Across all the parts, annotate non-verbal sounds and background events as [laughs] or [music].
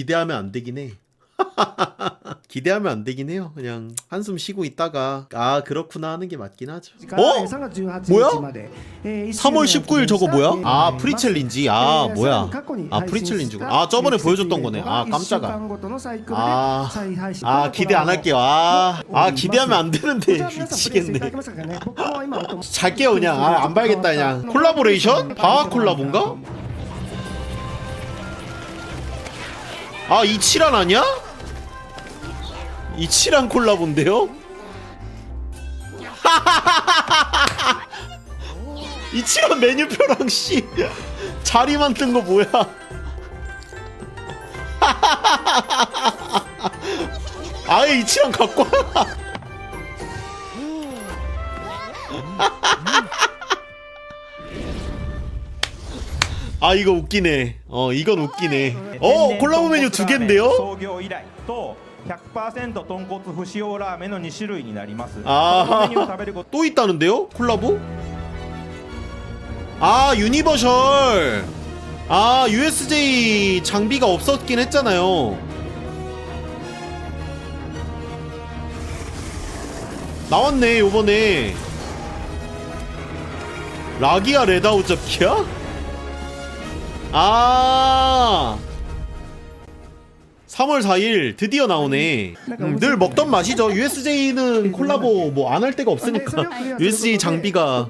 기대하면 안 되긴 해. [laughs] 기대하면 안 되긴 해요. 그냥 한숨 쉬고 있다가 아 그렇구나 하는 게 맞긴 하죠. 어? 뭐야? 3월 19일 저거 뭐야? 아 프리챌린지 아 뭐야? 아 프리챌린지. 아 저번에 보여줬던 거네. 아 깜짝아. 아, 아 기대 안 할게요. 아, 아 기대하면 안 되는데 미치겠네. [laughs] 잘게요 그냥 아, 안 봐야겠다 그냥. 콜라보레이션? 방학 아, 콜라본가 아 이치란 아니야? 이치란 콜라보인데요? 이치란 메뉴표랑 씨 자리 만든 거 뭐야? [laughs] 아예 이치랑 갖고 와. 아 이거 웃기네. 어 이건 웃기네. 어 콜라보 메뉴 두 갠데요? 100%豚骨不使用ラーメンの2種類になります。ああ、또 아, [laughs] 있다는데요? 콜라보? 아, 유니버셜. 아, USJ 장비가 없었긴 했잖아요. 나왔네, 요번에. 라기아 레다우 잡기야? 아. 3월 4일 드디어 나오네. 음, 늘 먹던 맛이죠. USJ는 콜라보 뭐 안 할 데가 없으니까. USJ 장비가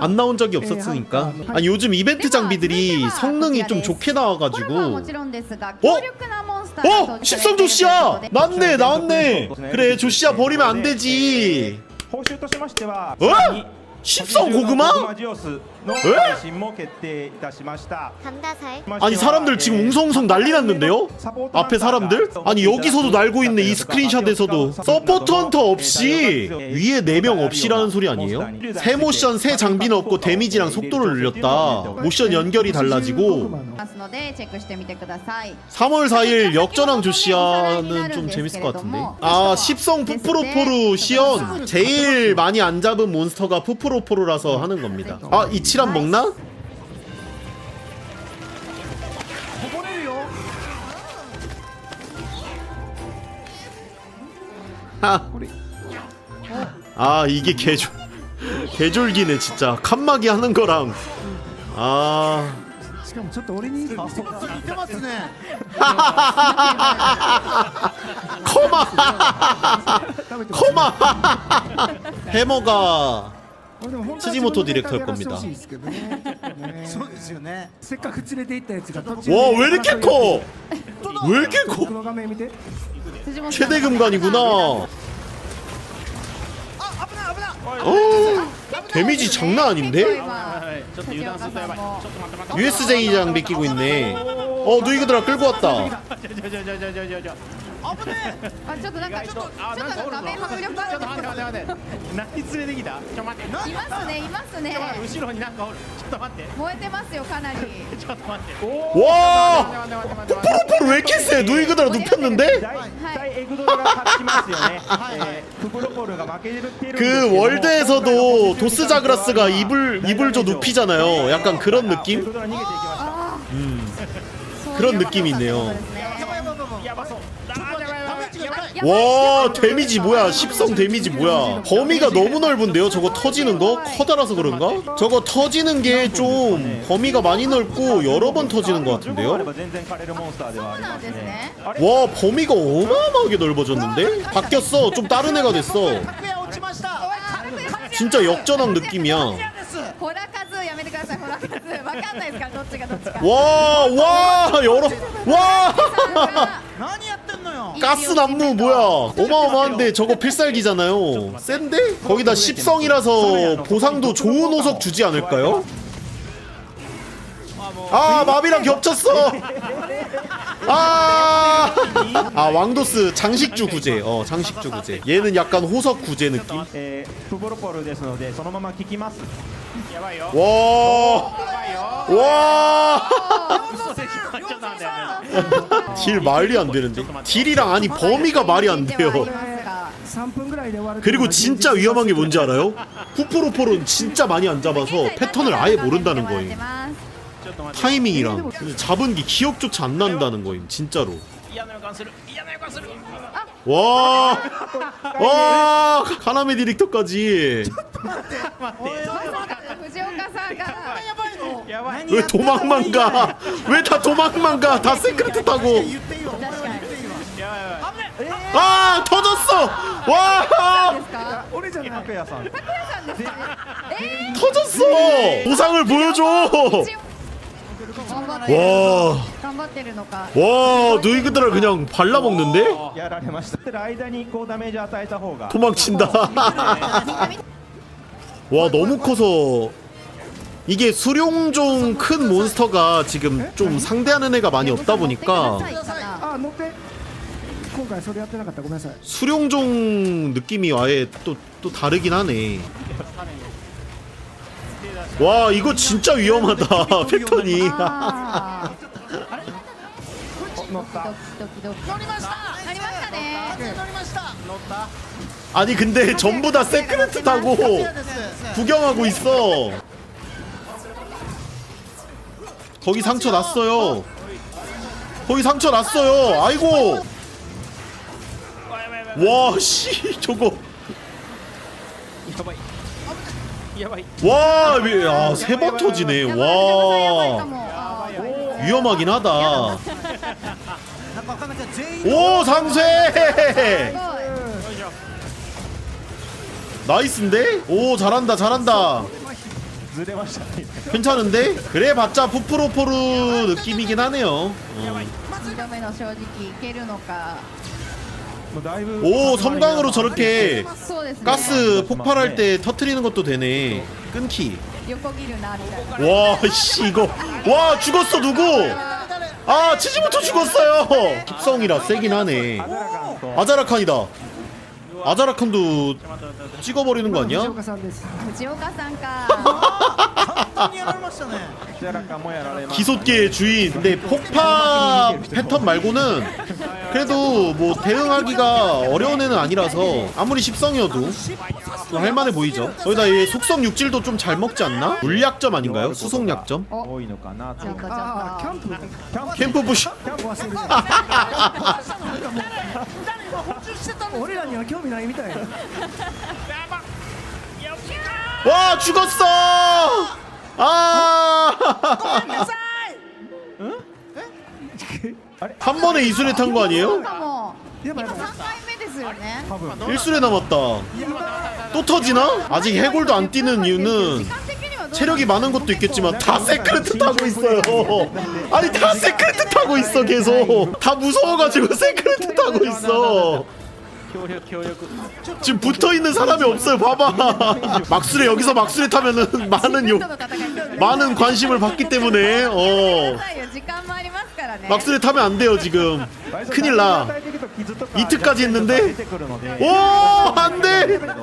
안 나온 적이 없었으니까. 아니 요즘 이벤트 장비들이 성능이 좀 좋게 나와가지고. 어? 어? 십성 조씨야! 맞네 나왔네! 그래 조씨야 버리면 안 되지 報 십성 고구마? 왜? 아니 사람들 지금 웅성웅성 난리 났는데요? 앞에 사람들? 아니 여기서도 날고 있네 이 스크린샷에서도 서포트 헌터 없이 위에 4명 없이라는 소리 아니에요? 새 모션 새 장비는 없고 데미지랑 속도를 늘렸다. 모션 연결이 달라지고. 3월 4일 역전왕 조시아는 좀 재밌을 것 같은데. 아 십성 푸프로포르 시연. 제일 많이 안 잡은 몬스터가 푸프로 프로포로라서 하는 겁니다. 아, 이치란 먹나? 아, 이게 개졸 개졸기네 진짜. 칸막이 하는 거랑. 아. 아 [laughs] 커마. [laughs] 커마. [laughs] 해머가 俺でも本当は辻本ディレクター自分のネタでやらせて 겁니다. ほしいですけどねそうですよねせっかく連れて行ったやつが途中 와 왜 이렇게 커? 왜 이렇게 僕 커? の画面見て 최대 금관이구나. 어 데미지 장난 아닌데? ちょっと油断するとやばいちょっと待って USJ 장비 끼고 있네. 어 누이그들 아 끌고 왔다. あちょっとなんかちょっとちょっとなんか画面迫力あるんですけど何連れてきたちょっと待っていますねいますね後ろになんかおるちょっと待って燃えてますよかなりちょっと待って 와 푸푸로포르 왜 이렇게 세? 누이그들아 눕혔는데? 大体エグドラが勝ちますよね、えー、フプロポルが負けてるんですけど 그 월드에서도 도스 자그라스가 이불 이불조 눕히잖아요. 약간 그런 エ 느낌? グドラ逃げていきました 그런 느낌이 있네요. 와 데미지 뭐야 10성 데미지 뭐야 범위가 너무 넓은데요 저거 터지는 거? 커다라서 그런가? 저거 터지는 게 좀 범위가 많이 넓고 여러 번 터지는 것 같은데요? 와 범위가 어마어마하게 넓어졌는데? 바뀌었어 좀 다른 애가 됐어 진짜 역전한 느낌이야 와, 와, 여러, 와! 가스 난무 뭐야? 어마어마한데 저거 필살기잖아요. [laughs] 센데? 거기다 십성이라서 보상도 좋은 호석 주지 않을까요? 아 마비랑 겹쳤어 아, 아 왕도스 장식주 구제 어 장식주 구제 얘는 약간 호석 구제 느낌 えー、フプロポルですのでそのまま効きますやばいよ 와 와! 嘘でしょちょっと待って 딜 말이 안 되는데 딜이랑 아니 범위가 말이 안 돼요 3分ぐらいで終わる 그리고 진짜 위험한 게 뭔지 알아요? 후프로폴은 진짜 많이 안 잡아서 패턴을 아예 모른다는 거예요 ちょっと待って 타이밍이랑 잡은 게 기억조차 안 난다는 거임 진짜로 嫌な予感する嫌な予感する 와, 와, 카나메 디렉터까지 まさか藤岡さんがやばい 왜 도망만 가? 왜 다 도망만 가? 다 세크레트 타고 言っていいよ確かに아 터졌어! 와, ですか俺じゃない拓也さん 터졌어! 보상을 보여줘! 頑張ってる 와, 頑張ってるのか 와, 누이그들을 그냥 발라먹는데? やられましたてる間にこうダメージ与えた方が 도망친다. [laughs] 와, 너무 커서 이게 수룡종 큰 몬스터가 지금 좀 상대하는 애가 많이 없다 보니까 乗ってくださいかなあ乗って今回それやってなかったごめんなさい 수룡종 느낌이 아예 또, 또 다르긴 하네. 와 이거 진짜 위험하다. 아, [laughs] 패턴이. 아니 근데 전부 다 세크레트 타고 구경하고 있어. 거기 상처 났어요. 거기 상처 났어요. 아이고. 와씨 저거. やばいやばい 와, 왜- 야, 세 번 터지네. やばいやばいか 와. もあー 위험하긴 하다. なんかわかんないけど全員 오, 상쇄! すごい 나이스인데? 오, 잘한다, 잘한다. ずれましたね 괜찮은데? 그래 봤자 푸프로포르 느낌이긴 하네요. 어. 2度目の正直いけるのかもうだいぶ 오 섬광으로 저렇게 가스 폭발할 때 터트리는 것도 되네. 끊기. 와씨 이거. 와 죽었어 누구? 아 치즈부터 죽었어요. 깁성이라 세긴 하네. 아자라칸이다. 아자라칸도 찍어버리는 거 아니야? [laughs] 기속계의 주인. 근데 폭파 패턴 말고는 그래도 뭐 대응하기가 어려운 애는 아니라서 아무리 십성이어도 할만해 보이죠. 거기다 얘 속성 육질도 좀 잘 먹지 않나? 물약점 아닌가요? 수속 약점? 多いのかなとちょっとちょっああキャとンプキャンプ 캠프 부시. [laughs] キャンプはする俺らには興味ないみたい 와 죽었어. 아. 한 번에 이술에 탄 거 아니에요? かもやばいやばい3回目ですよね 일술에 남았다. 또 터지나? 아직 해골도 안 뛰는 이유는 時間的にはどう 체력이 많은 것도 있겠지만 다 세크레트 타고 있어요. 아니 다 세크레트 타고 있어 계속. 다 무서워가지고 [laughs] 세크레트 타고 있어. 協力協力 지금 붙어 있는 사람이 없어요. 봐봐. 막술에 여기서 막술에 타면은 많은 自分 욕, との戦いですよね 많은 관심을 받기 때문에 어 くださいよ時間 もありますからね 막술에 타면 안 돼요 지금. 큰일 나. 与えていくと傷とか 이트까지 했는데 出てくるので 오 안돼. 後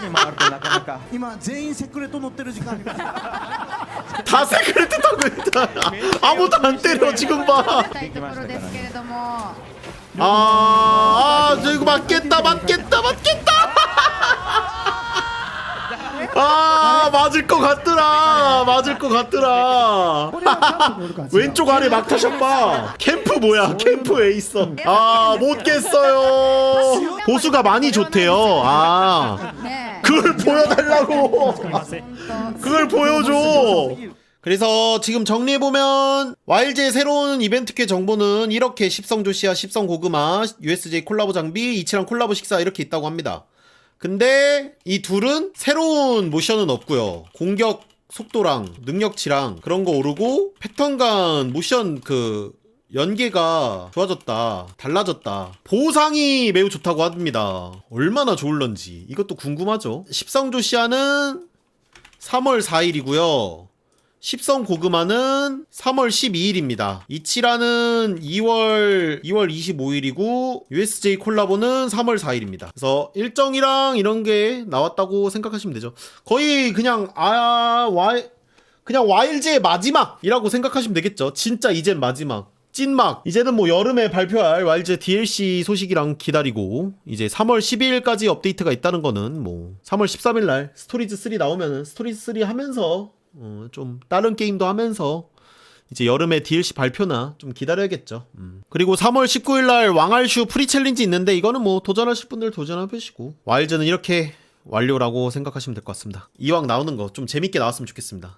手に回るとなかなか今全員セクレット乗ってる時間 다 세크레트 타고 있다. 아무도 안 때려 지금 봐. たいところですけれども 아, 아, 저 이거 맞겠다, 맞겠다, 맞겠다. 맞을 것 같더라. 맞을 것 같더라. 왼쪽 아래 막타셨봐 캠프 뭐야? 캠프 에 있어? 아, 못 깼어요. 보수가 많이 좋대요. 아. 그걸 보여달라고. 그걸 보여줘. 그래서 지금 정리해보면 와일즈의 새로운 이벤트캐 정보는 이렇게 10성 조시아, 10성 고구마, USJ 콜라보 장비, 이치랑 콜라보 식사 이렇게 있다고 합니다. 근데 이 둘은 새로운 모션은 없고요. 공격 속도랑 능력치랑 그런 거 오르고 패턴 간 모션 그 연계가 좋아졌다. 달라졌다. 보상이 매우 좋다고 합니다. 얼마나 좋을런지 이것도 궁금하죠. 십성 조시아는 3월 4일이고요. 십성 고구마는 3월 12일입니다. 이치라는 2월 2월 25일이고 USJ 콜라보는 3월 4일입니다. 그래서 일정이랑 이런 게 나왔다고 생각하시면 되죠. 거의 그냥 아 와, 그냥 와일즈의 마지막이라고 생각하시면 되겠죠. 진짜 이젠 마지막. 찐막 이제는 뭐 여름에 발표할 와일즈 DLC 소식이랑 기다리고 이제 3월 12일까지 업데이트가 있다는 거는 뭐 3월 13일 날 스토리즈 3 나오면은 스토리즈 3 하면서 어, 좀 다른 게임도 하면서 이제 여름에 DLC 발표나 좀 기다려야겠죠. 음. 그리고 3월 19일 날 왕알슈 프리 챌린지 있는데 이거는 뭐 도전하실 분들 도전해보시고 와일즈는 이렇게 완료라고 생각하시면 될 것 같습니다. 이왕 나오는 거 좀 재밌게 나왔으면 좋겠습니다.